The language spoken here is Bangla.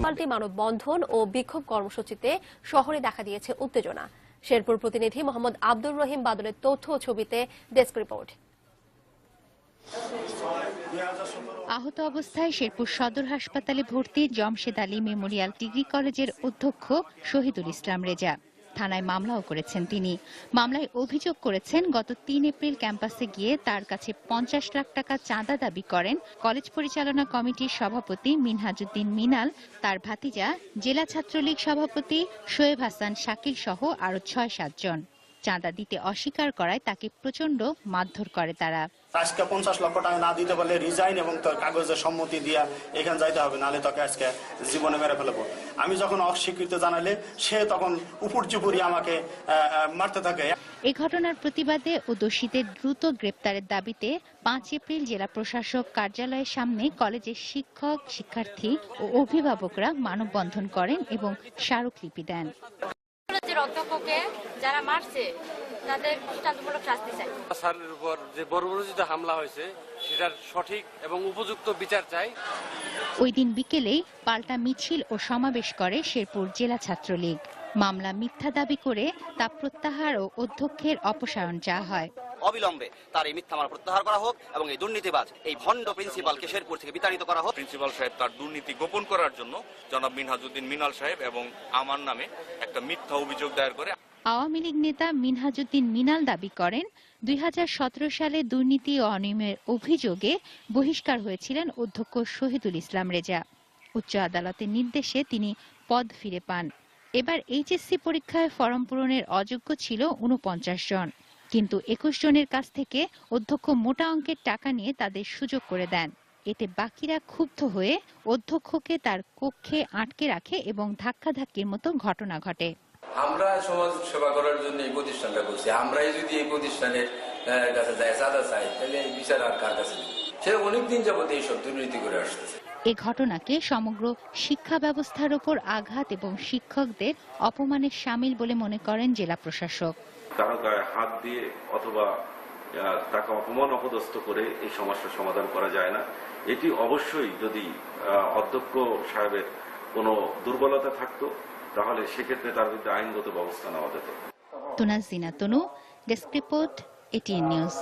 পাল্টি মানববন্ধন ও বিক্ষোভ কর্মসূচিতে শহরে দেখা দিয়েছে উত্তেজনা। শেরপুর প্রতিনিধি মোহাম্মদ আব্দুর রহিম বাদলের তথ্য ও ছবিতে ডেস্ক রিপোর্ট। আহত অবস্থায় শেরপুর সদর হাসপাতালে ভর্তি জমশেদ আলী মেমোরিয়াল ডিগ্রি কলেজের অধ্যক্ষ শহীদুল ইসলাম রেজা। থানায় মামলাও করেছেন তিনি। মামলায় অভিযোগ করেছেন, গত তিন এপ্রিল ক্যাম্পাসে গিয়ে তার কাছে পঞ্চাশ লাখ টাকা চাঁদা দাবি করেন কলেজ পরিচালনা কমিটির সভাপতি মিনহাজুদ্দিন মিনাল, তার ভাতিজা, জেলা ছাত্রলীগ সভাপতি শোয়েব হাসান শাকিল সহ আরও ছয় সাতজন। চাঁদা দিতে অস্বীকার করায় তাকে প্রচণ্ড মারধর করে তারা। আজকে পঞ্চাশ লক্ষ টাকা না দিতে পারলে রিজাইন এবং তোর কাগজের সম্মতি দিয়া এখানে যাইতে হবে, নাহলে তোকে আজকে জীবনে মেরে ফেলব। আমি যখন অস্বীকৃত জানালে, সে তখন উপর চুপুরি আমাকে মারতে থাকে। এই ঘটনার প্রতিবাদে ও দোষীদের দ্রুত গ্রেপ্তারের দাবিতে পাঁচ এপ্রিল জেলা প্রশাসক কার্যালয়ের সামনে কলেজের শিক্ষক, শিক্ষার্থী ও অভিভাবকরা মানববন্ধন করেন এবং স্মারকলিপি দেন। অধ্যক্ষকে যারা মারছে তাদের দৃষ্টান্তমূলক শাস্তি চাই। স্যারের উপর যে বর্বরোচিত হামলা হয়েছে সেটার সঠিক এবং উপযুক্ত বিচার চাই। ওই দিন বিকেলেই পাল্টা মিছিল ও সমাবেশ করে শেরপুর জেলা ছাত্রলীগ। মামলা মিথ্যা দাবি করে তা প্রত্যাহার ও অধ্যক্ষের অপসারণ চাওয়া হয়। অবিলম্বে তার এই মিথ্যা মামলা প্রত্যাহার করা হোক এবং এই দুর্নীতিবাজ এই ভণ্ড প্রিন্সিপালকে শেরপুর থেকে বিতাড়িত করা হোক। প্রিন্সিপাল সাহেব তার দুর্নীতি গোপন করার জন্য জনাব মিনহাজউদ্দিন মিনাল সাহেব এবং আমার নামে একটা মিথ্যা অভিযোগ দায়ের করে আওয়ামী লীগ নেতা মিনহাজুদ্দিন মিনাল দাবি করেন দুই সালে দুর্নীতি ও অনিয়মের অভিযোগে বহিষ্কার হয়েছিলেন অধ্যক্ষ শহীদুল ইসলাম রেজা। উচ্চ আদালতের নির্দেশে তিনি পদ ফিরে পান। এবার এইচএসসি পরীক্ষায় ফরম পূরণের অযোগ্য ছিল উনপঞ্চাশ জন। কিন্তু একুশ জনের কাছ থেকে অধ্যক্ষ মোটা অঙ্কের টাকা নিয়ে তাদের সুযোগ করে দেন। এতে বাকিরা ক্ষুব্ধ হয়ে অধ্যক্ষকে তার কক্ষে আটকে রাখে এবং ধাক্কাধাক্কির মতো ঘটনা ঘটে। আমরা সমাজ সেবা করার জন্য এই প্রতিষ্ঠানটা করছি। আমরাই যদি এই প্রতিষ্ঠানের কাছে যাই চাঁদা চাই, তাহলে বিচার আর কার কাছে সে অনেকদিন যাবত এইসব দুর্নীতি করে আসতেছে। এ ঘটনাকে সমগ্র শিক্ষা ব্যবস্থার ওপর আঘাত এবং শিক্ষকদের অপমানের সামিল বলে মনে করেন জেলা প্রশাসক। কারও গায়ে হাত দিয়ে অথবা তাকে অপমান অপদস্থ করে এই সমস্যার সমাধান করা যায় না। এটি অবশ্যই যদি অধ্যক্ষ সাহেবের কোনো দুর্বলতা থাকতো তাহলে সেক্ষেত্রে তার বিরুদ্ধে আইনগত ব্যবস্থা নেওয়া যেত। Tunazina Tanu desk report ATN news.